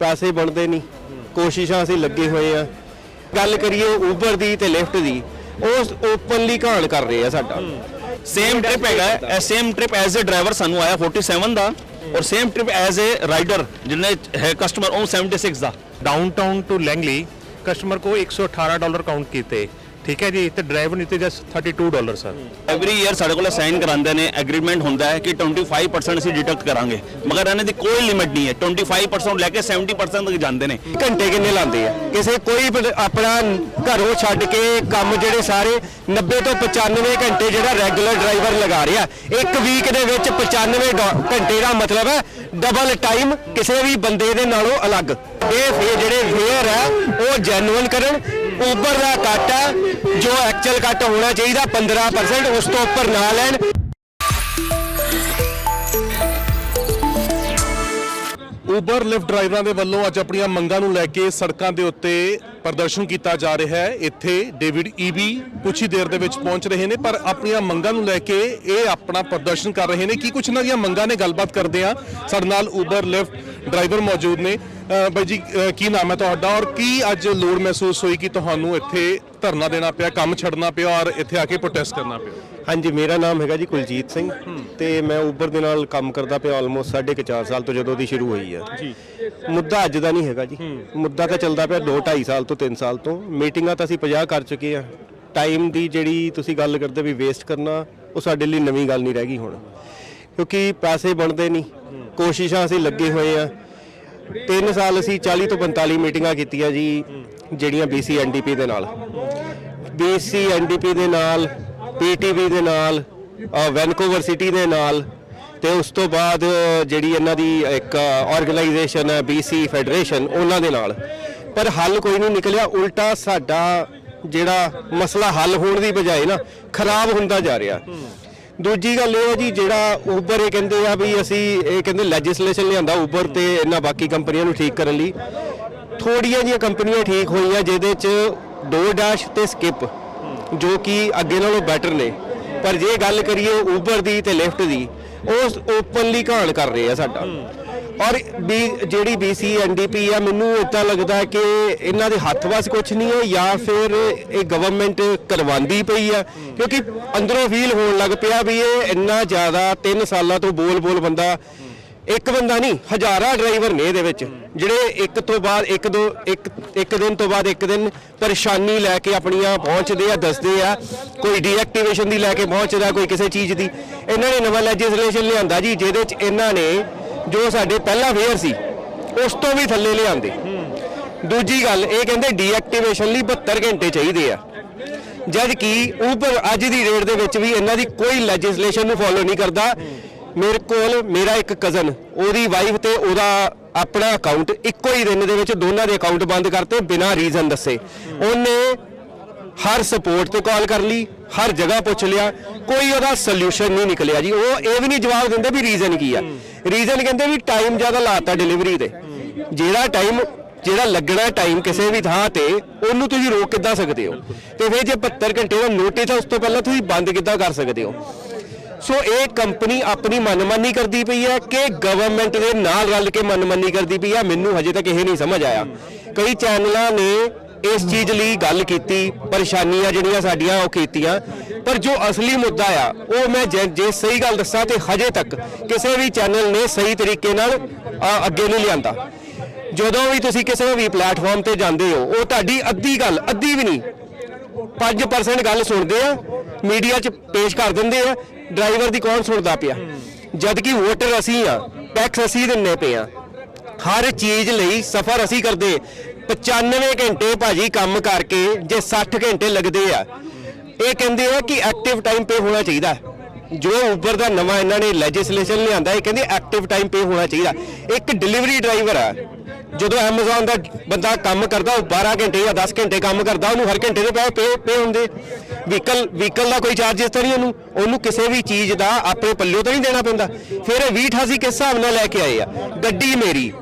ਪੈਸੇ ਬਣਦੇ ਨਹੀਂ। ਕੋਸ਼ਿਸ਼ਾਂ ਅਸੀਂ ਲੱਗੇ ਹੋਏ ਆ ਗੱਲ ਕਰੀਏ ਉਬਰ ਦੀ ਤੇ ਲਿਫਟ ਦੀ ਉਹ ਓਪਨਲੀ ਘਾਣ ਕਰ ਰਹੇ ਆ ਸਾਡਾ। ਸੇਮ ਟ੍ਰਿਪ ਹੈਗਾ same trip as a driver ਸਾਨੂੰ ਆਇਆ 47 ਦਾ ਔਰ same trip as a rider ਜਿਹਨੇ ਹੈ ਕਸਟਮਰ ਉਹ 76 ਦਾ। ਡਾਊਨਟਾਊਨ ਟੂ ਲੈਂਗਲੀ ਕਸਟਮਰ को 118 ਡਾਲਰ ਕਾਊਂਟ ਕੀਤੇ। ਠੀਕ ਹੈ ਜੀ, ਤੇ ਡਰਾਈਵਰ ਨੇ ਤੇ 32 ਡਾਲਰ ਸਰ ਐਵਰੀ ਈਅਰ ਸਾਡੇ ਕੋਲ ਸਾਈਨ ਕਰਾਉਂਦੇ ਨੇ ਐਗਰੀਮੈਂਟ ਹੁੰਦਾ ਹੈ ਕਿ 25% ਅਸੀਂ ਡਿਡਕਟ ਕਰਾਂਗੇ। ਮਗਰ ਇਹਨਾਂ ਦੀ ਕੋਈ ਲਿਮਿਟ ਨਹੀਂ ਹੈ 25% ਲੈ ਕੇ 70% ਤੱਕ ਜਾਂਦੇ ਨੇ। ਘੰਟੇ ਕਿੰਨੇ ਲਾਉਂਦੇ ਆ? ਕਿਸੇ ਕੋਈ ਬ- ਆਪਣਾ ਘਰੋਂ ਛੱਡ ਕੇ ਕੰਮ ਜਿਹੜੇ ਸਾਰੇ 90 ਤੋਂ 95 ਘੰਟੇ ਜਿਹੜਾ ਰੈਗੂਲਰ ਡਰਾਈਵਰ ਲਗਾ ਰਿਹਾ, ਇੱਕ ਵੀਕ ਦੇ ਵਿੱਚ 95 ਘੰਟੇ ਦਾ ਮਤਲਬ ਹੈ ਡਬਲ ਟਾਈਮ ਕਿਸੇ ਵੀ ਬੰਦੇ ਦੇ ਨਾਲੋਂ ਅਲੱਗ। ਇਹ ਜਿਹੜੇ ਫੇਅਰ ਹੈ, ਉਹ ਜੈਨੂਇਨ ਕਰਨ ਉਬਰ ਦਾ ਕੱਟ ਹੈ, ਜੋ ਐਕਚੁਅਲ ਕੱਟ ਹੋਣਾ ਚਾਹੀਦਾ 15% ਉਸ ਤੋਂ ਉੱਪਰ ਨਾ ਲੈਣ। ਉਬਰ ਲਿਫਟ ਡਰਾਈਵਰਾਂ ਦੇ ਵੱਲੋਂ ਅੱਜ ਆਪਣੀਆਂ ਮੰਗਾਂ ਨੂੰ ਲੈ ਕੇ ਸੜਕਾਂ ਦੇ ਉੱਤੇ ਪ੍ਰਦਰਸ਼ਨ ਕੀਤਾ ਜਾ ਰਿਹਾ ਹੈ। ਇੱਥੇ ਡੇਵਿਡ ਈਬੀ ਕੁਝ ਹੀ ਦੇਰ ਦੇ ਵਿੱਚ ਪਹੁੰਚ ਰਹੇ ਨੇ, ਪਰ ਆਪਣੀਆਂ ਮੰਗਾਂ ਨੂੰ ਲੈ ਕੇ ਇਹ ਆਪਣਾ ਪ੍ਰਦਰਸ਼ਨ ਕਰ ਰਹੇ ਨੇ। ਕੀ ਕੁਝ ਇਹਨਾਂ ਦੀਆਂ ਮੰਗਾਂ ਨੇ? ਗੱਲਬਾਤ ਕਰਦੇ ਆ ਸਾਡੇ ਨਾਲ ਉਬਰ ਲਿਫਟ ਡਰਾਈਵਰ ਮੌਜੂਦ ਨੇ। ਬਾਈ ਜੀ ਕੀ ਨਾਮ ਹੈ ਤੁਹਾਡਾ ਔਰ ਕੀ ਅੱਜ ਲੋੜ ਮਹਿਸੂਸ ਹੋਈ ਕਿ ਤੁਹਾਨੂੰ ਇੱਥੇ ਧਰਨਾ ਦੇਣਾ ਪਿਆ ਕੰਮ ਛੱਡਣਾ ਪਿਆ ਔਰ ਇੱਥੇ ਆ ਕੇ ਪ੍ਰੋਟੈਸਟ ਕਰਨਾ ਪਿਆ? ਹਾਂਜੀ ਮੇਰਾ ਨਾਮ ਹੈਗਾ ਜੀ ਕੁਲਜੀਤ ਸਿੰਘ ਤੇ ਮੈਂ ਉਬਰ ਦੇ ਨਾਲ ਕੰਮ ਕਰਦਾ ਪਿਆ ਆਲਮੋਸਟ ਸਾਢੇ ਕੁ ਚਾਰ ਸਾਲ ਤੋਂ ਜਦੋਂ ਦੀ ਸ਼ੁਰੂ ਹੋਈ ਹੈ ਜੀ। ਮੁੱਦਾ ਅੱਜ ਦਾ ਨਹੀਂ ਹੈਗਾ ਜੀ। ਮੁੱਦਾ ਤਾਂ ਚੱਲਦਾ ਪਿਆ 2 2.5 ਸਾਲ ਤੋਂ 3 ਸਾਲ ਤੋਂ। ਮੀਟਿੰਗਾਂ ਤਾਂ ਅਸੀਂ 50 ਕਰ ਚੁੱਕੇ ਆ। ਟਾਈਮ ਦੀ ਜਿਹੜੀ ਤੁਸੀਂ ਗੱਲ ਕਰਦੇ ਵੀ ਵੇਸਟ ਕਰਨਾ ਉਹ ਸਾਡੇ ਲਈ ਨਵੀਂ ਗੱਲ ਨਹੀਂ ਰਹਿ ਗਈ ਹੁਣ। ਕਿਉਂਕਿ ਪੈਸੇ ਬਣਦੇ ਨਹੀਂ। ਕੋਸ਼ਿਸ਼ਾਂ ਅਸੀਂ ਲੱਗੇ ਹੋਏ ਆ। 3 ਸਾਲ ਅਸੀਂ 40 ਤੋਂ 45 ਮੀਟਿੰਗਾਂ ਕੀਤੀਆਂ ਜੀ, ਜਿਹੜੀਆਂ BC NDP ਦੇ ਨਾਲ। BC NDP ਦੇ ਨਾਲ PTV ਦੇ ਨਾਲ ਵੈਨਕੂਵਰ ਸਿਟੀ ਦੇ ਨਾਲ, ਤੇ ਉਸ ਤੋਂ ਬਾਅਦ ਜਿਹੜੀ ਇਹਨਾਂ ਦੀ ਇੱਕ ਆਰਗੇਨਾਈਜੇਸ਼ਨ ਹੈ BC ਫੈਡਰੇਸ਼ਨ ਉਹਨਾਂ ਦੇ ਨਾਲ। ਪਰ ਹੱਲ ਕੋਈ ਨਹੀਂ ਨਿਕਲਿਆ, ਉਲਟਾ ਸਾਡਾ ਜਿਹੜਾ ਮਸਲਾ ਹੱਲ ਹੋਣ ਦੀ ਬਜਾਏ ਨਾ, ਖਰਾਬ ਹੁੰਦਾ ਜਾ ਰਿਹਾ। ਦੂਜੀ ਗੱਲ ਇਹ ਹੈ ਜੀ, ਜਿਹੜਾ ਉਬਰ ਇਹ ਕਹਿੰਦੇ ਆ ਵੀ ਅਸੀਂ ਇਹ ਕਹਿੰਦੇ ਲੈਜਿਸਲੇਸ਼ਨ ਲਿਆਂਦਾ ਉਬਰ ਤੇ ਇਹਨਾਂ ਬਾਕੀ ਕੰਪਨੀਆਂ ਨੂੰ ਠੀਕ ਕਰਨ ਲਈ। ਥੋੜੀਆਂ ਜੀਆਂ ਕੰਪਨੀਆਂ ਠੀਕ ਹੋਈਆਂ ਜਿਹਦੇ ਚ ਦੋ ਡੈਸ਼ ਤੇ ਸਕਿਪ ਜੋ ਕਿ ਅੱਗੇ ਨਾਲੋਂ ਬੈਟਰ ਨੇ। ਪਰ ਜੇ ਗੱਲ ਕਰੀਏ ਉਬਰ ਦੀ ਤੇ ਲਿਫਟ ਦੀ, ਉਹ ਓਪਨਲੀ ਘਾਣ ਕਰ ਰਹੇ ਆ ਸਾਡਾ। ਔਰ ਵੀ ਜਿਹੜੀ BC NDP ਆ, ਮੈਨੂੰ ਇਦਾਂ ਲੱਗਦਾ ਕਿ ਇਹਨਾਂ ਦੇ ਹੱਥ ਵਸ ਕੁਝ ਨਹੀਂ ਹੈ ਜਾਂ ਫਿਰ ਇਹ ਗਵਰਨਮੈਂਟ ਕਰਵਾਉਂਦੀ ਪਈ ਆ। ਕਿਉਂਕਿ ਅੰਦਰੋਂ ਫੀਲ ਹੋਣ ਲੱਗ ਪਿਆ ਵੀ ਇਹ ਇੰਨਾ ਜ਼ਿਆਦਾ 3 ਸਾਲਾਂ ਤੋਂ ਬੋਲ ਬੋਲ ਬੰਦਾ, ਇੱਕ ਬੰਦਾ ਨਹੀਂ, ਹਜ਼ਾਰਾਂ ਡਰਾਈਵਰ ਨੇ ਇਹਦੇ ਵਿੱਚ। ਜਿਹੜੇ ਇੱਕ ਤੋਂ ਬਾਅਦ, ਇੱਕ ਦੋ, ਇੱਕ ਇੱਕ ਦਿਨ ਤੋਂ ਬਾਅਦ ਇੱਕ ਦਿਨ ਪਰੇਸ਼ਾਨੀ ਲੈ ਕੇ ਆਪਣੀਆਂ ਪਹੁੰਚਦੇ ਆ, ਦੱਸਦੇ ਆ, ਕੋਈ ਡੀਐਕਟੀਵੇਸ਼ਨ ਦੀ ਲੈ ਕੇ ਪਹੁੰਚਦਾ, ਕੋਈ ਕਿਸੇ ਚੀਜ਼ ਦੀ। ਇਹਨਾਂ ਨੇ ਨਵਾਂ ਲੈਜਿਸਲੇਸ਼ਨ ਲਿਆਂਦਾ ਜੀ, ਜਿਹਦੇ ਚ ਇਹਨਾਂ ਨੇ ਜੋ ਸਾਡੇ ਪਹਿਲਾ ਫੇਅਰ ਸੀ, ਉਸ ਤੋਂ ਵੀ ਥੱਲੇ ਲਿਆਂਦੇ। ਦੂਜੀ ਗੱਲ, ਇਹ ਕਹਿੰਦੇ ਡੀਐਕਟੀਵੇਸ਼ਨ ਲਈ 72 ਘੰਟੇ ਚਾਹੀਦੇ ਆ। ਜਦ ਕਿ ਉਬਰ ਅੱਜ ਦੀ ਰੇਟ ਦੇ ਵਿੱਚ ਵੀ ਇਹਨਾਂ ਦੀ ਕੋਈ ਲੈਜਿਸਲੇਸ਼ਨ ਨੂੰ ਫੋਲੋ ਨਹੀਂ ਕਰਦਾ। ਮੇਰੇ ਕੋਲ ਮੇਰਾ ਇੱਕ ਕਜ਼ਨ ਉਹਦੀ ਵਾਈਫ ਤੇ ਉਹਦਾ ਆਪਣਾ ਅਕਾਊਂਟ ਇੱਕੋ ਹੀ ਦਿਨ ਦੇ ਵਿੱਚ ਦੋਨਾਂ ਦੇ ਅਕਾਊਂਟ ਬੰਦ ਕਰਤੇ ਬਿਨਾਂ ਰੀਜ਼ਨ ਦੱਸੇ। ਉਹਨੇ ਹਰ ਸਪੋਰਟ ਤੇ ਕਾਲ ਕਰ ਲਈ। ਹਰ ਜਗ੍ਹਾ ਪੁੱਛ ਲਿਆ, ਕੋਈ ਉਹਦਾ ਸੋਲੂਸ਼ਨ ਨਹੀਂ ਨਿਕਲਿਆ ਜੀ। ਉਹ ਇਹ ਵੀ ਨਹੀਂ ਜਵਾਬ ਦਿੰਦੇ ਵੀ ਰੀਜ਼ਨ ਕੀ ਆ। ਰੀਜ਼ਨ ਕਹਿੰਦੇ ਵੀ ਟਾਈਮ ਜ਼ਿਆਦਾ ਲਾਤਾ ਡਿਲੀਵਰੀ ਤੇ। ਜਿਹੜਾ ਟਾਈਮ ਜਿਹੜਾ ਲੱਗਣਾ ਟਾਈਮ ਕਿਸੇ ਵੀ ਥਾਂ ਤੇ, ਉਹਨੂੰ ਤੁਸੀਂ ਰੋਕ ਕਿੱਦਾਂ ਸਕਦੇ ਹੋ? ਤੇ ਫਿਰ ਜੇ 72 ਘੰਟੇ ਦਾ ਨੋਟਿਸ ਆ, ਉਸ ਤੋਂ ਪਹਿਲਾਂ ਤੁਸੀਂ ਬੰਦ ਕਿੱਦਾਂ ਕਰ ਸਕਦੇ ਹੋ? ਸੋ ਇਹ ਕੰਪਨੀ ਆਪਣੀ ਮਨਮਾਨੀ ਕਰਦੀ ਪਈ ਹੈ ਕਿ ਗਵਰਨਮੈਂਟ ਦੇ ਨਾਲ ਰਲ ਕੇ ਮਨਮਾਨੀ ਕਰਦੀ ਪਈ ਹੈ। ਮੈਨੂੰ ਹਜੇ ਤੱਕ ਇਹ ਨਹੀਂ ਸਮਝ ਆਇਆ। ਕਈ ਚੈਨਲਾਂ ਨੇ ਇਸ ਚੀਜ਼ ਲਈ ਗੱਲ ਕੀਤੀ, ਪਰੇਸ਼ਾਨੀਆਂ ਜਿਹੜੀਆਂ ਸਾਡੀਆਂ ਉਹ ਕੀਤੀਆਂ। ਪਰ ਜੋ ਅਸਲੀ ਮੁੱਦਾ ਆ, ਉਹ ਮੈਂ ਜੇ ਜੇ ਸਹੀ ਗੱਲ ਦੱਸਾਂ ਤੇ ਹਜੇ ਤੱਕ ਕਿਸੇ ਵੀ ਚੈਨਲ ਨੇ ਸਹੀ ਤਰੀਕੇ ਨਾਲ ਅੱਗੇ ਨਹੀਂ ਲਿਆਂਦਾ। ਜਦੋਂ ਵੀ ਤੁਸੀਂ ਕਿਸੇ ਵੀ ਪਲੇਟਫਾਰਮ ਤੇ ਜਾਂਦੇ ਹੋ, ਉਹ ਤੁਹਾਡੀ ਅੱਧੀ ਗੱਲ, ਅੱਧੀ ਵੀ ਨਹੀਂ। 5% ਗੱਲ ਸੁਣਦੇ ਆ, ਮੀਡੀਆ 'ਚ ਪੇਸ਼ ਕਰ ਦਿੰਦੇ ਆ, ਡਰਾਈਵਰ ਦੀ ਕੌਣ ਸੁਣਦਾ ਪਿਆ? ਜਦ ਕਿ ਵੋਟਰ ਅਸੀਂ ਆ ਟੈਕਸ ਅਸੀਂ ਦਿੰਨੇ ਪਏ ਆ। ਹਰ ਚੀਜ਼ ਲਈ ਸਫ਼ਰ ਅਸੀਂ ਕਰਦੇ 95 ਘੰਟੇ ਭਾਜੀ ਕੰਮ ਕਰਕੇ ਜੇ 60 ਘੰਟੇ ਲੱਗਦੇ ਆ। ਇਹ ਕਹਿੰਦੇ ਆ ਕਿ ਐਕਟਿਵ ਟਾਈਮ ਪੇ ਹੋਣਾ ਚਾਹੀਦਾ। ਜੋ ਉਬਰ ਦਾ ਨਵਾਂ ਇਹਨਾਂ ਨੇ ਲੈਜਿਸਲੇਸ਼ਨ ਲਿਆਂਦਾ, ਇਹ ਕਹਿੰਦੇ ਐਕਟਿਵ ਟਾਈਮ ਪੇ ਹੋਣਾ ਚਾਹੀਦਾ। ਇੱਕ ਡਿਲੀਵਰੀ ਡਰਾਈਵਰ ਆ, ਜਦੋਂ Amazon ਦਾ ਬੰਦਾ ਕੰਮ ਕਰਦਾ, ਉਹ 12 ਘੰਟੇ ਜਾਂ 10 ਘੰਟੇ ਕੰਮ ਕਰਦਾ, ਉਹਨੂੰ ਹਰ ਘੰਟੇ ਦੇ ਪੈਸੇ ਪੇ ਪੇ ਹੁੰਦੇ। ਵਹੀਕਲ ਵਹੀਕਲ ਦਾ ਕੋਈ ਚਾਰजेस ਤਾਂ ਨਹੀਂ ਉਹਨੂੰ। ਉਹਨੂੰ ਕਿਸੇ ਵੀ ਚੀਜ਼ ਦਾ ਆਪਣੇ ਪੱਲਿਓ ਤਾਂ ਨਹੀਂ ਦੇਣਾ ਪੈਂਦਾ। ਫਿਰ ਇਹ 2088 ਕਿਸ ਹਿਸਾਬ ਨਾਲ ਲੈ ਕੇ ਆਏ ਆ? ਗੱਡੀ ਮੇਰੀ।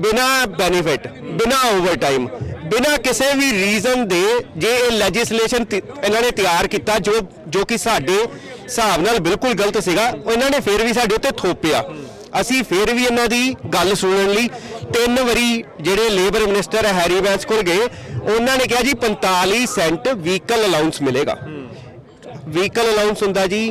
ਬਿਨਾ ਬੈਨੀਫਿਟ ਬਿਨਾ ਓਵਰਟਾਈਮ ਬਿਨਾ ਕਿਸੇ ਵੀ ਰੀਜ਼ਨ ਦੇ ਜੇ ਇਹ ਲੈਜਿਸਲੇਸ਼ਨ ਇਹਨਾਂ ਨੇ ਤਿਆਰ ਕੀਤਾ ਜੋ ਜੋ ਕਿ ਸਾਡੇ ਹਿਸਾਬ ਨਾਲ ਬਿਲਕੁਲ ਗਲਤ ਸੀਗਾ ਉਹ ਇਹਨਾਂ ਨੇ ਫਿਰ ਵੀ ਸਾਡੇ ਉੱਤੇ ਥੋਪਿਆ। ਅਸੀਂ ਫਿਰ ਵੀ ਇਹਨਾਂ ਦੀ ਗੱਲ ਸੁਣਨ ਲਈ ਤਿੰਨ ਵਾਰੀ ਜਿਹੜੇ ਲੇਬਰ ਮਿਨਿਸਟਰ ਹੈਰੀ ਵੈਂਸ ਕੋਲ ਗਏ ਉਹਨਾਂ ਨੇ ਕਿਹਾ ਜੀ 45 ਸੈਂਟ ਵਹੀਕਲ ਅਲਾਉਂਸ ਮਿਲੇਗਾ। ਵਹੀਕਲ ਅਲਾਉਂਸ ਹੁੰਦਾ ਜੀ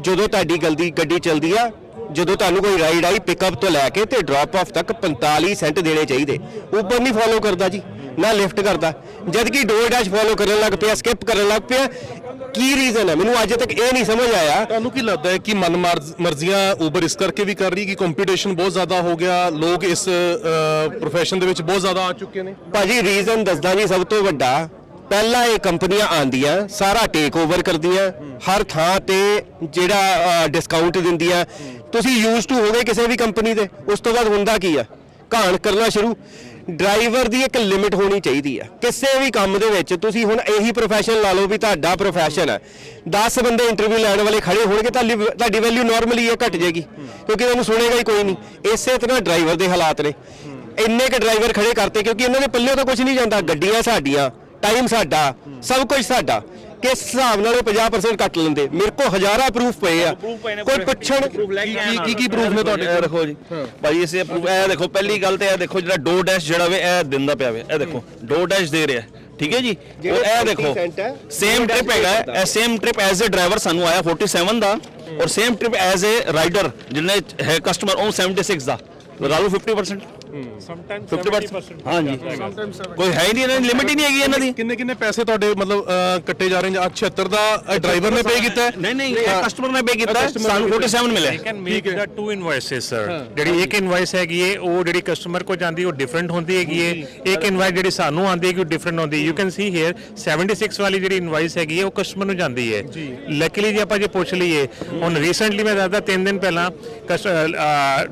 ਜਦੋਂ ਤੁਹਾਡੀ ਗਲਦੀ ਗੱਡੀ ਚੱਲਦੀ ਆ ਜਦੋਂ ਤੁਹਾਨੂੰ ਕੋਈ ਰਾਈਡ ਆਈ ਪਿਕਅਪ ਤੋਂ ਲੈ ਕੇ ਤੇ ਡ੍ਰੌਪ ਆਫ ਤੱਕ 45 ਸੈਂਟ ਦੇਣੇ ਚਾਹੀਦੇ। ਉਬਰ ਨਹੀਂ ਫੋਲੋ ਕਰਦਾ ਜੀ ਨਾ ਲਿਫਟ ਕਰਦਾ। ਜਦ ਕਿ ਡੋਰ ਡੈਸ਼ ਫੋਲੋ ਕਰਨ ਲੱਗ ਪਿਆ ਸਕਿਪ ਕਰਨ ਲੱਗ ਪਿਆ ਕੀ ਰੀਜ਼ਨ ਹੈ? ਮੈਨੂੰ ਅੱਜ ਤੱਕ ਇਹ ਨਹੀਂ ਸਮਝ ਆਇਆ। ਤੁਹਾਨੂੰ ਕੀ ਲੱਗਦਾ ਹੈ ਕਿ ਮਨ ਮਰਜ਼- ਮਰਜ਼ੀਆਂ ਉਬਰ ਇਸ ਕਰਕੇ ਵੀ ਕਰ ਰਹੀ ਕਿ ਕੰਪੀਟੀਸ਼ਨ ਬਹੁਤ ਜ਼ਿਆਦਾ ਹੋ ਗਿਆ ਲੋਕ ਇਸ ਪ੍ਰੋਫੈਸ਼ਨ ਦੇ ਵਿੱਚ ਬਹੁਤ ਜ਼ਿਆਦਾ ਆ ਚੁੱਕੇ ਨੇ? ਭਾਜੀ ਰੀਜ਼ਨ ਦੱਸਦਾ ਜੀ ਸਭ ਤੋਂ ਵੱਡਾ। ਪਹਿਲਾਂ ਇਹ ਕੰਪਨੀਆਂ ਆਂਦੀਆਂ ਸਾਰਾ ਟੇਕ ਓਵਰ ਕਰਦੀਆਂ ਹਰ ਥਾਂ ਤੇ ਜਿਹੜਾ ਡਿਸਕਾਊਂਟ ਦਿੰਦੀਆਂ। ਤੁਸੀਂ ਯੂਜ਼ ਟੂ ਹੋ ਗਏ ਕਿਸੇ ਵੀ ਕੰਪਨੀ ਦੇ, ਉਸ ਤੋਂ ਬਾਅਦ ਹੁੰਦਾ ਕੀ ਆ? ਘਾਣ ਕਰਨਾ ਸ਼ੁਰੂ। ਡਰਾਈਵਰ ਦੀ ਇੱਕ ਲਿਮਿਟ ਹੋਣੀ ਚਾਹੀਦੀ ਆ। ਕਿਸੇ ਵੀ ਕੰਮ ਦੇ ਵਿੱਚ ਤੁਸੀਂ ਹੁਣ ਇਹੀ ਪ੍ਰੋਫੈਸ਼ਨ ਲਾ ਲਓ ਵੀ ਤੁਹਾਡਾ ਪ੍ਰੋਫੈਸ਼ਨ ਹੈ 10 ਬੰਦੇ ਇੰਟਰਵਿਊ ਲੈਣ ਵਾਲੇ ਖੜੇ ਹੋਣਗੇ, ਤੁਹਾਡੀ ਤੁਹਾਡੀ ਵੈਲਿਊ ਨਾਰਮਲੀ ਇਹ ਘਟ ਜਾਏਗੀ। ਕਿਉਂਕਿ ਉਹਨੂੰ ਸੁਣੇਗਾ ਹੀ ਕੋਈ ਨਹੀਂ। ਇਸੇ ਤਰ੍ਹਾਂ ਡਰਾਈਵਰ ਦੇ ਹਾਲਾਤ ਨੇ। ਇੰਨੇ ਕ ਡਰਾਈਵਰ ਖੜੇ ਕਰਤੇ ਕਿਉਂਕਿ ਇਹਨਾਂ ਦੇ ਪੱਲੇ ਤਾਂ ਕੁਝ ਨਹੀਂ ਜਾਂਦਾ। ਗੱਡੀਆਂ ਸਾਡੀਆਂ ਟਾਈਮ ਸਾਡਾ, ਸਭ ਕੁਝ ਸਾਡਾ। ਕਿਸ ਹਿਸਾਬ ਨਾਲ ਉਹ 50% ਕੱਟ ਲੈਂਦੇ? ਮੇਰੇ ਕੋਲ ਹਜ਼ਾਰਾਂ ਪ੍ਰੂਫ ਪਏ ਆ। ਕੋਈ ਪੁੱਛਣ ਕੀ ਕੀ ਕੀ ਪ੍ਰੂਫ ਨੇ ਤੁਹਾਡੇ ਕੋਲ? ਦੇਖੋ ਜੀ। ਭਾਈ ਇਸੇ ਪ੍ਰੂਫ ਇਹ ਦੇਖੋ ਪਹਿਲੀ ਗੱਲ ਤੇ ਇਹ ਦੇਖੋ ਜਿਹੜਾ ਡੋ ਡੈਸ਼ ਜਿਹੜਾ ਵੇ ਇਹ ਦਿੰਦਾ ਪਿਆ ਵੇ। ਇਹ ਦੇਖੋ ਡੋ ਡੈਸ਼ ਦੇ ਰਿਹਾ। ਠੀਕ ਹੈ ਜੀ? ਉਹ ਇਹ ਦੇਖੋ 30 cent ਹੈ, ਸੇਮ ਟ੍ਰਿਪ ਹੈਗਾ। ਇਹ same trip as a driver ਸਾਨੂੰ ਆਇਆ 47 ਦਾ ਔਰ same trip as a rider ਜਿਹਨੇ ਹੈ ਕਸਟਮਰ ਉਹ 76 ਦਾ। ਲਗਾ ਲਓ 50% ਸਮਟਾਈਮਸ 50% ਹਾਂਜੀ। ਕੋਈ ਹੈ ਹੀ ਨਹੀਂ ਇਹਨਾਂ ਦੀ ਲਿਮਿਟ ਹੀ ਨਹੀਂ ਹੈਗੀ ਇਹਨਾਂ ਦੀ। ਕਿੰਨੇ ਕਿੰਨੇ ਪੈਸੇ ਤੁਹਾਡੇ ਮਤਲਬ ਅਹ, ਕੱਟੇ ਜਾ ਰਹੇ ਨੇ? ਅੱਜ 76 ਦਾ ਡਰਾਈਵਰ ਨੇ ਪੇ ਕੀਤਾ ਹੈ? ਨਹੀਂ ਨਹੀਂ ਇਹ ਕਸਟਮਰ ਨੇ ਪੇ ਕੀਤਾ ਹੈ, ਸਾਨੂੰ ਨੇ 47 ਮਿਲਿਆ। Can make the two invoices sir ਜਿਹੜੀ ਇੱਕ ਇਨਵੋਇਸ ਹੈਗੀ ਏ ਉਹ ਜਿਹੜੀ ਕਸਟਮਰ ਕੋ ਜਾਂਦੀ ਉਹ ਡਿਫਰੈਂਟ ਹੁੰਦੀ ਹੈਗੀ ਏ। ਇੱਕ ਇਨਵੋਇਸ ਜਿਹੜੀ ਸਾਨੂੰ ਆਉਂਦੀ ਹੈ ਕਿ ਉਹ ਡਿਫਰੈਂਟ ਹੁੰਦੀ ਯੂ ਕੈਨ ਸੀ ਹੇਅਰ 76 ਵਾਲੀ ਜਿਹੜੀ ਇਨਵੋਇਸ ਹੈਗੀ ਏ ਉਹ ਕਸਟਮਰ ਨੂੰ ਜਾਂਦੀ ਹੈ ਲੱਕੀਲੀ ਜੇ ਆਪਾਂ ਜੇ ਪੁੱਛ ਲਈਏ ਹੁਣ ਰੀਸੈਂਟਲੀ ਮੈਂ ਦੱਸਦਾ 3 ਦਿਨ ਪਹਿਲਾਂ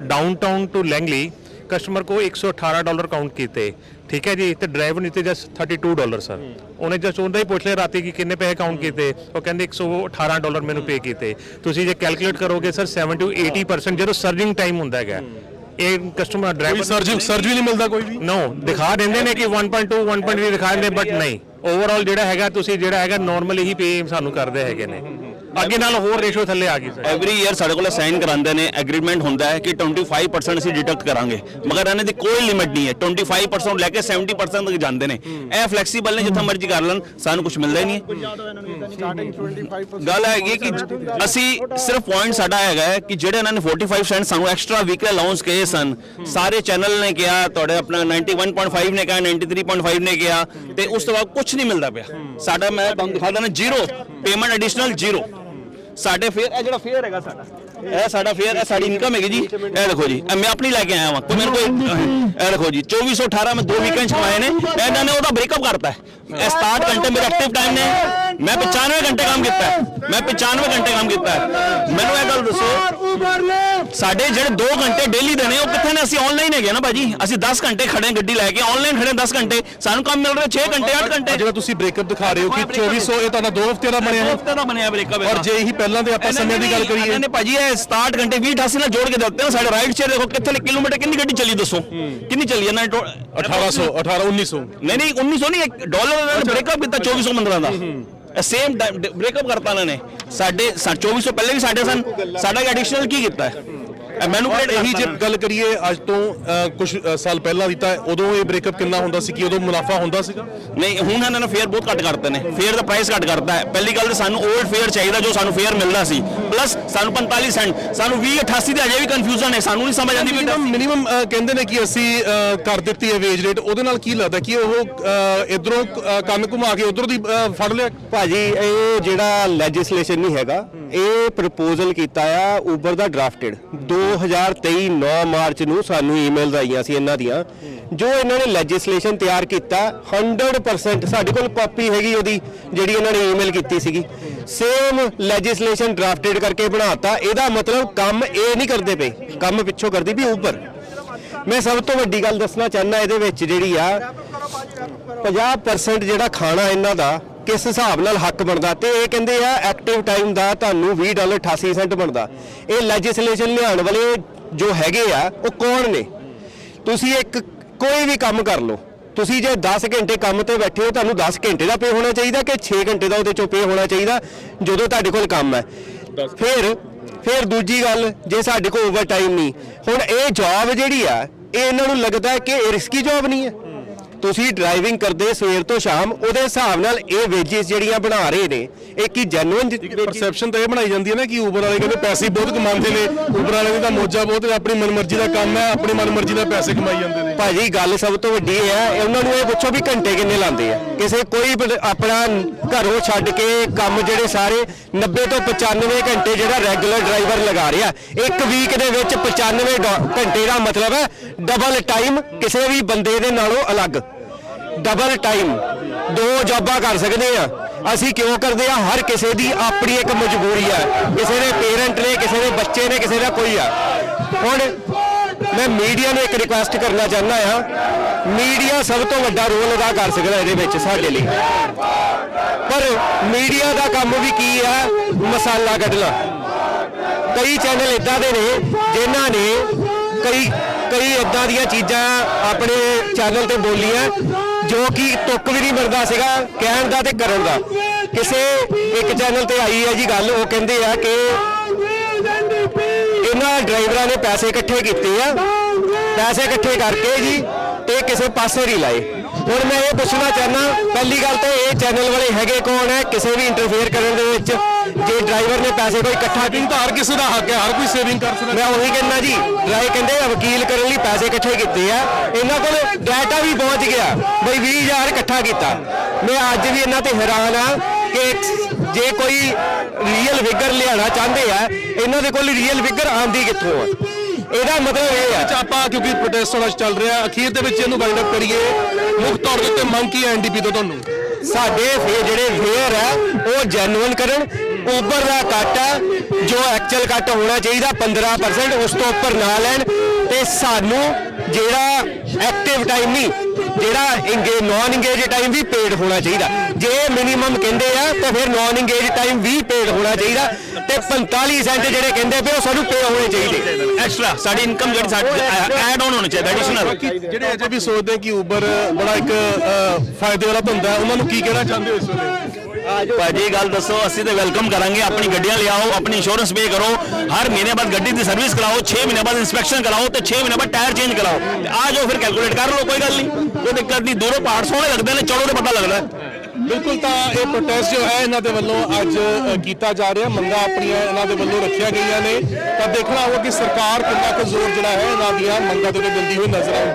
ਡਾਊਨਟਾਊਨ ਟੂ ਲੈਂਗਲੀ ਕਸਟਮਰ ਕੋ 118 ਡਾਲਰ ਕਾਊਂਟ ਕੀਤੇ। ਠੀਕ ਹੈ ਜੀ? ਤੇ ਡਰਾਈਵਰ ਨੇ ਤੇ ਜਸਟ 32 ਡਾਲਰ ਸਰ ਉਹਨੇ ਜਸਟ ਉਹਦਾ ਹੀ ਪੁੱਛ ਲਿਆ ਰਾਤੀ ਕਿ ਕਿੰਨੇ ਪੈਸੇ ਕਾਊਂਟ ਕੀਤੇ। ਉਹ ਕਹਿੰਦੇ 118 ਡਾਲਰ ਮੈਨੂੰ ਪੇ ਕੀਤੇ। ਤੁਸੀਂ ਜੇ ਕੈਲਕੁਲੇਟ ਕਰੋਗੇ ਸਰ 70 ਟੂ 80% ਜਦੋਂ ਸਰਜਿੰਗ ਟਾਈਮ ਹੁੰਦਾ ਹੈਗਾ। ਇਹ ਕਸਟਮਰ ਕੋਈ ਡਰਾਈਵਰ ਸਰਜ ਸਰਜ ਵੀ ਨਹੀਂ ਮਿਲਦਾ ਕੋਈ ਵੀ? ਨੋ ਦਿਖਾ ਦਿੰਦੇ ਨੇ ਕਿ 1.2 1.3 ਦਿਖਾ ਦਿੰਦੇ ਬਟ ਨਹੀਂ। ਓਵਰਆਲ ਜਿਹੜਾ ਹੈਗਾ ਤੁਸੀਂ ਜਿਹੜਾ ਹੈਗਾ ਨਾਰਮਲੀ ਹੀ ਪੇ ਸਾਨੂੰ ਕਰਦੇ ਹੈਗੇ ਨੇ। ਅੱਗੇ ਨਾਲ ਹੋਰ ਰੇਸ਼ੋ ਥੱਲੇ ਆ ਗਈ ਸਰ ਐਵਰੀ ਈਅਰ ਸਾਡੇ ਕੋਲ ਸਾਈਨ ਕਰਾਉਂਦੇ ਨੇ ਐਗਰੀਮੈਂਟ ਹੁੰਦਾ ਹੈ ਕਿ 25% ਅਸੀਂ ਡਿਡਕਟ ਕਰਾਂਗੇ। ਮਗਰ ਇਹਨਾਂ ਦੀ ਕੋਈ ਲਿਮਿਟ ਨਹੀਂ ਹੈ। 25% ਲੈ ਕੇ 70% ਤੱਕ ਜਾਂਦੇ ਨੇ। ਇਹ ਫਲੈਕਸੀਬਲ ਨੇ ਜਿੱਥੇ ਮਰਜ਼ੀ ਕਰ ਲੈਣ ਸਾਨੂੰ ਕੁਝ ਮਿਲਦਾ ਹੀ ਨਹੀਂ। ਹੈ। ਗੱਲ ਹੈਗੀ ਕਿ ਅਸੀਂ ਸਿਰਫ ਪੁਆਇੰਟ ਸਾਡਾ ਹੈਗਾ ਹੈ ਕਿ ਜਿਹੜੇ ਇਹਨਾਂ ਨੇ 45 ਸੈਂਟ ਸਾਨੂੰ ਐਕਸਟਰਾ ਵੀਕਲ ਅਲਾਉਂਸ ਕਹੇ ਸਨ ਸਾਰੇ ਚੈਨਲ ਨੇ ਕਿਹਾ ਤੁਹਾਡੇ ਆਪਣਾ 91.5 ਨੇ ਕਿਹਾ 93.5 ਨੇ ਕਿਹਾ ਤੇ ਉਸ ਤੋਂ ਬਾਅਦ ਕੁਝ ਨਹੀਂ ਮਿਲਦਾ ਪਿਆ। ਸਾਡਾ ਮੈਂ ਤੁਹਾਨੂੰ ਦਿਖਾ ਦਿੰਦਾ ਜ਼ੀਰੋ ਪੇਮੈਂਟ ਐਡੀਸ਼ਨਲ ਜ਼ੀਰੋ। ਸਾਡੇ ਫੇਅਰ ਇਹ ਜਿਹੜਾ ਫੇਅਰ ਹੈਗਾ ਸਾਡਾ ਇਹ ਸਾਡਾ ਫੇਅਰ ਇਹ ਸਾਡੀ ਇਨਕਮ ਹੈਗੀ ਜੀ। ਇਹ ਦੇਖੋ ਜੀ ਇਹ ਮੈਂ ਆਪਣੀ ਲੈ ਕੇ ਆਇਆ ਹਾਂ ਕੋਈ ਮੇਰੇ ਕੋਲ ਇਹ ਦੇਖੋ ਜੀ 2418 ਮੈਂ ਦੋ ਵੀਕਐਂਡ ਕਮਾਏ ਨੇ ਇਹਨਾਂ ਨੇ ਉਹਦਾ ਬ੍ਰੇਕਅਪ ਕਰਤਾ। ਹੈ ਇਹ 67 ਘੰਟੇ ਮੇਰੇ ਐਕਟਿਵ ਟਾਈਮ ਨੇ। ਮੈਂ 95 ਘੰਟੇ ਕੰਮ ਕੀਤਾ ਹੈ। ਮੈਂ 95 ਘੰਟੇ ਕੰਮ ਕੀਤਾ ਹੈ। ਮੈਨੂੰ ਇਹ ਗੱਲ ਦੱਸੋ। ਸਾਡੇ ਜਿਹੜੇ 2 ਘੰਟੇ ਡੇਲੀ ਦੇ ਨੇ ਉਹ ਕਿੱਥੇ ਨੇ? ਅਸੀਂ ਆਨਲਾਈਨ ਹੈਗੇ ਨਾ ਭਾਜੀ। ਅਸੀਂ 10 ਘੰਟੇ ਖੜੇ ਗੱਡੀ ਲੈ ਕੇ। ਆਨਲਾਈਨ ਖੜੇ 10 ਘੰਟੇ। ਸਾਨੂੰ ਕੰਮ ਮਿਲ ਰਿਹਾ 6 ਘੰਟੇ 8 ਘੰਟੇ। ਜਿਹੜਾ ਤੁਸੀਂ ਬ੍ਰੇਕਅਪ ਦਿਖਾ ਰਹੇ ਹੋ ਕਿ 2400 ਇਹ ਤੁਹਾਡਾ 2 ਹਫ਼ਤੇ ਦਾ ਬਣਿਆ ਹੈ। ਹਫ਼ਤੇ ਦਾ ਬਣਿਆ ਬ੍ਰੇਕਅਪ ਔਰ ਜੇ ਇਹੀ ਪਹਿਲਾਂ ਦੇ ਆਪਾਂ ਸਮੇਂ ਦੀ ਗੱਲ ਕਰੀਏ। ਇਹਨਾਂ ਨੇ ਭਾਜੀ ਇਹ 67 ਘੰਟੇ 20 88 ਨਾਲ ਜੋੜ ਕੇ ਦਿੱਤੇ ਨੇ ਸਾਡੇ ਰਾਈਟ ਚੇਅਰ ਦੇਖੋ ਕਿੱਥੇ ਕਿਲੋਮੀਟਰ ਕਿੰਨੀ ਗੱਡੀ ਚੱਲੀ ਦੱਸੋ? ਕਿੰਨੀ ਚੱਲੀ ਇਹਨਾਂ ਨੇ 1800 18 1900 ਨਹੀਂ ਨਹੀਂ 1900 ਨਹੀਂ ਇੱਕ ਡਾਲਰ ਇਹਨਾਂ ਨੇ ਬ੍ਰੇਕਅਪ ਕੀਤਾ 2415 ਦਾ। ਸੇਮ ਬ੍ਰੇਕਅਪ ਕਰਤਾ ਇਹਨਾਂ ਨੇ। ਸਾਡੇ ਸਾ- 2400 ਪਹਿਲੇ ਵੀ ਸਾਡੇ ਸਨ। ਸਾਡਾ ਐਡੀਸ਼ਨਲ ਕੀ ਕੀਤਾ ਹੈ? ਮੈਨੂੰ ਇਹੀ ਜੇ ਗੱਲ ਕਰੀਏ ਅੱਜ ਤੋਂ ਕੁਝ ਸਾਲ ਪਹਿਲਾਂ ਦੀ ਤਾਂ ਉਦੋਂ ਇਹ ਬ੍ਰੇਕਅਪ ਕਿੰਨਾ ਹੁੰਦਾ ਸੀ ਕਿ ਉਦੋਂ ਮੁਨਾਫਾ ਹੁੰਦਾ ਸੀਗਾ? ਨਹੀਂ ਹੁਣ ਇਹਨਾਂ ਨੇ ਫੇਅਰ ਬਹੁਤ ਘੱਟ ਕਰਤੇ ਨੇ। ਫੇਅਰ ਦਾ ਪ੍ਰਾਈਸ ਘੱਟ ਕਰਤਾ ਹੈ। ਪਹਿਲੀ ਗੱਲ ਤਾਂ ਸਾਨੂੰ 올ਡ ਫੇਅਰ ਚਾਹੀਦਾ ਜੋ ਸਾਨੂੰ ਫੇਅਰ ਮਿਲਦਾ ਸੀ। ਪਲੱਸ ਸਾਨੂੰ 45 ਸੈਂਟ ਸਾਨੂੰ 20 88 ਦੇ ਅਜੇ ਵੀ ਕਨਫਿਊਜ਼ਨ ਹੈ ਸਾਨੂੰ ਨਹੀਂ ਸਮਝ ਆਉਂਦੀ ਵੀ ਮਿਨੀਮਮ ਕਹਿੰਦੇ ਨੇ ਕਿ ਅਸੀਂ ਕਰ ਦਿੱਤੀ ਹੈ ਵੇਜ ਰੇਟ ਉਹਦੇ ਨਾਲ ਕੀ ਲੱਗਦਾ ਕਿ ਉਹ ਇਧਰੋਂ ਕੰਨ ਘੁਮਾ ਕੇ ਉਧਰ ਦੀ ਫੜ ਲਿਆ? ਭਾਜੀ ਇਹ ਜਿਹੜਾ ਲੈਜਿਸਲੇਸ਼ਨ ਨਹੀਂ ਹੈਗਾ ਇਹ ਪ੍ਰਪੋਜ਼ਲ ਕੀਤਾ ਆ ਉਬਰ ਦਾ ਡਰਾਫਟਡ 2023 9 ਮਾਰਚ ਨੂੰ ਸਾਨੂੰ ਈਮੇਲਸ ਆਈਆਂ ਸੀ ਇਹਨਾਂ ਦੀਆਂ, ਜੋ ਇਹਨਾਂ ਨੇ ਲੈਜਿਸਲੇਸ਼ਨ ਤਿਆਰ ਕੀਤਾ 100% ਸਾਡੇ ਕੋਲ ਕਾਪੀ ਹੈਗੀ ਉਹਦੀ, ਜਿਹੜੀ ਇਹਨਾਂ ਨੇ ਈਮੇਲ ਕੀਤੀ ਸੀਗੀ। ਸੇਮ ਲੈਜਿਸਲੇਸ਼ਨ ਡਰਾਫਟਡ ਕਰਕੇ ਬਣਾਤਾ, ਇਹਦਾ ਮਤਲਬ ਕੰਮ ਇਹ ਨਹੀਂ ਕਰਦੇ ਪਏ, ਕੰਮ ਪਿੱਛੋਂ ਕਰਦੀ ਵੀ ਉਬਰ ਮੈਂ ਸਭ ਤੋਂ ਵੱਡੀ ਗੱਲ ਦੱਸਣਾ ਚਾਹੁੰਦਾ ਇਹਦੇ ਵਿੱਚ ਜਿਹੜੀ ਆ 50% ਜਿਹੜਾ ਖਾਣਾ ਇਹਨਾਂ ਦਾ ਕਿਸ ਹਿਸਾਬ ਨਾਲ ਹੱਕ ਬਣਦਾ ਤੇ ਇਹ ਕਹਿੰਦੇ ਆ ਐਕਟਿਵ ਟਾਈਮ ਦਾ ਤੁਹਾਨੂੰ 20 ਡਾਲਰ 88 ਸੈਂਟ ਬਣਦਾ। ਇਹ ਲੈਜਿਸਲੇਸ਼ਨ ਲਿਆਉਣ ਵਾਲੇ ਜੋ ਹੈਗੇ ਆ ਉਹ ਕੌਣ ਨੇ? ਤੁਸੀਂ ਇੱਕ ਕੋਈ ਵੀ ਕੰਮ ਕਰ ਲਓ। ਤੁਸੀਂ ਜੇ 10 ਘੰਟੇ ਕੰਮ ਤੇ ਬੈਠੇ ਹੋ ਤੁਹਾਨੂੰ 10 ਘੰਟੇ ਦਾ ਪੇ ਹੋਣਾ ਚਾਹੀਦਾ ਕਿ 6 ਘੰਟੇ ਦਾ ਉਹਦੇ ਚੋਂ ਪੇ ਹੋਣਾ ਚਾਹੀਦਾ ਜਦੋਂ ਤੁਹਾਡੇ ਕੋਲ ਕੰਮ ਹੈ। ਫਿਰ ਫਿਰ ਦੂਜੀ ਗੱਲ ਜੇ ਸਾਡੇ ਕੋਲ ਓਵਰ ਟਾਈਮ ਨਹੀਂ ਹੁਣ ਇਹ ਜੌਬ ਜਿਹੜੀ ਆ ਇਹ ਇਹਨਾਂ ਨੂੰ ਲੱਗਦਾ ਕਿ ਇਹ ਰਿਸਕੀ ਜੌਬ ਨਹੀਂ ਹੈ। ਤੁਸੀਂ ਡਰਾਈਵਿੰਗ ਕਰਦੇ ਸਵੇਰ ਤੋਂ ਸ਼ਾਮ ਉਹਦੇ ਹਿਸਾਬ ਨਾਲ ਇਹ ਵੇਜਿਸ ਜਿਹੜੀਆਂ ਬਣਾ ਰਹੇ ਨੇ ਇਹ ਕੀ ਜੈਨੂਇਨ ਪਰਸੈਪਸ਼ਨ ਤਾਂ ਇਹ ਬਣਾਈ ਜਾਂਦੀ ਹੈ ਨਾ ਕਿ ਉਬਰ ਵਾਲੇ ਕਹਿੰਦੇ ਪੈਸੇ ਬਹੁਤ ਕਮਾਉਂਦੇ ਨੇ ਉਬਰ ਵਾਲੇ ਦੀ ਤਾਂ ਮੋਜਾ ਬਹੁਤ ਹੈ ਆਪਣੀ ਮਨਮਰਜ਼ੀ ਦਾ ਕੰਮ ਹੈ ਆਪਣੀ ਮਨਮਰਜ਼ੀ ਦਾ ਪੈਸੇ ਕਮਾਈ ਜਾਂਦੇ ਨੇ। ਭਾਜੀ ਗੱਲ ਸਭ ਤੋਂ ਵੱਡੀ ਇਹ ਹੈ ਉਹਨਾਂ ਨੂੰ ਇਹ ਪੁੱਛੋ ਵੀ ਘੰਟੇ ਕਿੰਨੇ ਲਾਉਂਦੇ ਆ। ਕਿਸੇ ਕੋਈ ਆਪਣਾ ਘਰੋਂ ਛੱਡ ਕੇ ਕੰਮ ਜਿਹੜੇ ਸਾਰੇ 90 ਤੋਂ 95 ਘੰਟੇ ਜਿਹੜਾ ਰੈਗੂਲਰ ਡਰਾਈਵਰ ਲਗਾ ਰਿਹਾ ਇੱਕ ਵੀਕ ਦੇ ਵਿੱਚ 95 ਡ- ਘੰਟੇ ਦਾ ਮਤਲਬ ਹੈ ਡਬਲ ਟਾਈਮ ਕਿਸੇ ਵੀ ਬੰਦੇ ਦੇ ਨਾਲੋਂ ਅਲੱਗ। ਡਬਲ ਟਾਈਮ ਦੋ ਜੌਬਾਂ ਕਰ ਸਕਦੇ ਆ ਅਸੀਂ ਕਿਉਂ ਕਰਦੇ ਆ ਹਰ ਕਿਸੇ ਦੀ ਆਪਣੀ ਇੱਕ ਮਜਬੂਰੀ ਆ ਕਿਸੇ ਦੇ ਪੇਰੈਂਟ ਨੇ, ਕਿਸੇ ਦੇ ਬੱਚੇ ਨੇ, ਕਿਸੇ ਦਾ ਕੋਈ ਆ ਹੁਣ ਮੈਂ ਮੀਡੀਆ ਨੂੰ ਇੱਕ ਰਿਕੁਐਸਟ ਕਰਨਾ ਚਾਹੁੰਦਾ ਆ ਮੀਡੀਆ ਸਭ ਤੋਂ ਵੱਡਾ ਰੋਲ ਅਦਾ ਕਰ ਸਕਦਾ ਇਹਦੇ ਵਿੱਚ ਸਾਡੇ ਲਈ। ਪਰ ਮੀਡੀਆ ਦਾ ਕੰਮ ਵੀ ਕੀ ਹੈ? ਮਸਾਲਾ ਕੱਢਣਾ। ਕਈ ਚੈਨਲ ਇਦਾਂ ਦੇ ਨੇ, ਜਿਨ੍ਹਾਂ ਨੇ ਕਈ ਕਈ ਇਦਾਂ ਦੀਆਂ ਚੀਜ਼ਾਂ ਆਪਣੇ ਚੈਨਲ ਤੇ ਬੋਲੀਆਂ। ਜੋ ਕਿ ਤੁੱਕ ਵੀ ਨਹੀਂ ਮਿਲਦਾ ਸੀਗਾ, ਕਹਿਣ ਦਾ ਤੇ ਕਰਨ ਦਾ। ਕਿਸੇ ਇੱਕ ਚੈਨਲ ਤੇ ਆਈ ਹੈ ਜੀ ਗੱਲ, ਉਹ ਕਹਿੰਦੇ ਆ ਕਿ ਇਹਨਾਂ ਡਰਾਈਵਰਾਂ ਨੇ ਪੈਸੇ ਇਕੱਠੇ ਕੀਤੇ ਆ। ਪੈਸੇ ਇਕੱਠੇ ਕਰਕੇ ਜੀ, ਤੇ ਕਿਸੇ ਪਾਸੇ ਨਹੀਂ ਲਾਏ। ਹੁਣ ਮੈਂ ਇਹ ਪੁੱਛਣਾ ਚਾਹਨਾ ਪਹਿਲੀ ਗੱਲ ਤਾਂ ਇਹ ਚੈਨਲ ਵਾਲੇ ਹੈਗੇ ਕੌਣ ਹੈ ਕਿਸੇ ਵੀ ਇੰਟਰਫੇਅਰ ਕਰਨ ਦੇ ਵਿੱਚ ਜੇ ਡਰਾਈਵਰ ਨੇ ਪੈਸੇ ਕੋਈ ਇਕੱਠਾ ਸੇਵਿੰਗ ਤਾਂ ਹਰ ਕਿਸੇ ਦਾ ਹੱਕ ਹੈ ਹਰ ਕੋਈ ਸੇਵਿੰਗ ਕਰ ਸਕਦਾ। ਮੈਂ ਉਹੀ ਕਹਿੰਦਾ ਜੀ ਡਰਾਈ ਕਹਿੰਦੇ ਆ ਵਕੀਲ ਕਰਨ ਲਈ ਪੈਸੇ ਇਕੱਠੇ ਕੀਤੇ ਆ ਇਹਨਾਂ ਕੋਲ ਡਾਟਾ ਵੀ ਪਹੁੰਚ ਗਿਆ ਬਈ 20000 ਇਕੱਠਾ ਕੀਤਾ। ਮੈਂ ਅੱਜ ਵੀ ਇਹਨਾਂ ਤੇ ਹੈਰਾਨ ਆ ਕਿ ਜੇ ਕੋਈ ਰੀਅਲ ਫਿਗਰ ਲਿਆਉਣਾ ਚਾਹੁੰਦੇ ਆ ਇਹਨਾਂ ਦੇ ਕੋਲ ਰੀਅਲ ਫਿਗਰ ਆਂਦੀ ਕਿੱਥੋਂ ਆ? ਇਹਦਾ ਮਤਲਬ ਇਹ ਆ। ਆਪਾਂ ਕਿਉਂਕਿ ਪ੍ਰੋਟੈਸਟ ਹੋਣਾ ਚੱਲ ਰਿਹਾ ਅਖੀਰ ਦੇ ਵਿੱਚ ਇਹਨੂੰ ਵਾਈਂਡ ਅਪ ਕਰੀਏ। ਮੁੱਖ ਤੌਰ ਦੇ ਉੱਤੇ ਮੰਗ ਕੀ ਹੈ ਐਨਡੀਪੀ ਤੋਂ ਤੁਹਾਨੂੰ? ਸਾਡੇ ਫੇ ਜਿਹੜੇ ਫੇਅਰ ਹੈ, ਉਹ ਜੈਨੂਇਨ ਕਰਨ ਉਬਰ ਦਾ ਕੱਟ ਹੈ, ਜੋ ਐਕਚੁਅਲ ਕੱਟ ਹੋਣਾ ਚਾਹੀਦਾ 15% ਉਸ ਤੋਂ ਉੱਪਰ ਨਾ ਲੈਣ। ਤੇ ਸਾਨੂੰ ਜਿਹੜਾ ਐਕਟਿਵ ਟਾਈਮ ਨਹੀਂ ਜਿਹੜਾ ਇੰਗੇ ਨਾਨ ਇੰਗੇਜ ਟਾਈਮ ਵੀ ਪੇਡ ਹੋਣਾ ਚਾਹੀਦਾ। ਜੇ ਮਿਨੀਮਮ ਕਹਿੰਦੇ ਆ, ਤਾਂ ਫਿਰ ਨਾਨ ਇੰਗੇਜ ਟਾਈਮ ਵੀ ਪੇਡ ਹੋਣਾ ਚਾਹੀਦਾ। ਤੇ 45 ਸੈਂਟ ਜਿਹੜੇ ਕਹਿੰਦੇ ਪਏ ਉਹ ਸਾਨੂੰ ਪੇ ਹੋਣੇ ਚਾਹੀਦੇ। ਐਕਸਟਰਾ ਸਾਡੀ ਇਨਕਮ ਜਿਹੜੀ ਸਾਡੀ ਐਡ ਆਨ ਹੋਣੀ ਚਾਹੀਦਾ ਐਡੀਸ਼ਨਲ ਜਿਹੜੇ ਅਜੇ ਵੀ ਸੋਚਦੇ ਕਿ ਉਬਰ ਬੜਾ ਇੱਕ ਫਾਇਦੇ ਵਾਲਾ ਧੰਦਾ ਹੈ ਉਹਨਾਂ ਨੂੰ ਕੀ ਕਹਿਣਾ ਚਾਹੁੰਦੇ ਹੋ ਇਸ ਵੇਲੇ? ਭਾਜੀ ਗੱਲ ਦੱਸੋ ਅਸੀਂ ਤੇ ਵੈਲਕਮ ਕਰਾਂਗੇ। ਆਪਣੀ ਗੱਡੀਆਂ ਲਿਆਓ ਆਪਣੀ ਇੰਸ਼ੋਰੈਂਸ ਪੇ ਕਰੋ। ਹਰ ਮਹੀਨੇ ਬਾਅਦ ਗੱਡੀ ਦੀ ਸਰਵਿਸ ਕਰਾਓ 6 ਮਹੀਨੇ ਬਾਅਦ ਇਨਸਪੈਕਸ਼ਨ ਕਰਾਓ ਤੇ 6 ਮਹੀਨੇ ਬਾਅਦ ਟਾਇਰ ਚੇਂਜ ਕਰਾਓ। ਤੇ ਆ ਜਾਓ ਫਿਰ ਕੈਲਕੂਲੇਟ ਕਰ ਲਓ ਕੋਈ ਗੱਲ ਨਹੀਂ। ਕੋਈ ਦਿੱਕਤ ਨਹੀਂ ਦੂਰੋਂ ਪਹਾੜ ਸੋਹਣੇ ਲੱਗਦੇ ਨੇ ਚੜੋ ਤੇ ਪਤਾ ਲੱਗਦਾ। ਬਿਲਕੁਲ ਤਾਂ ਇਹ ਪ੍ਰੋਟੈਸਟ ਜੋ ਹੈ ਇਹਨਾਂ ਦੇ ਵੱਲੋਂ ਅੱਜ ਕੀਤਾ ਜਾ ਰਿਹਾ। ਮੰਗਾਂ ਆਪਣੀਆਂ ਇਹਨਾਂ ਦੇ ਵੱਲੋਂ ਰੱਖੀਆਂ ਗਈਆਂ ਨੇ। ਤਾਂ ਦੇਖਣਾ ਹੋਊਗਾ ਕਿ ਸਰਕਾਰ ਕਿੰਨਾ ਕੁ ਜ਼ੋਰ ਜਿਹੜਾ ਹੈ ਇਹਨਾਂ ਦੀਆਂ ਮੰਗਾਂ ਤੇ ਦਿੰਦੀ ਹੋਈ ਨਜ਼ਰ ਆਉਂਦੀ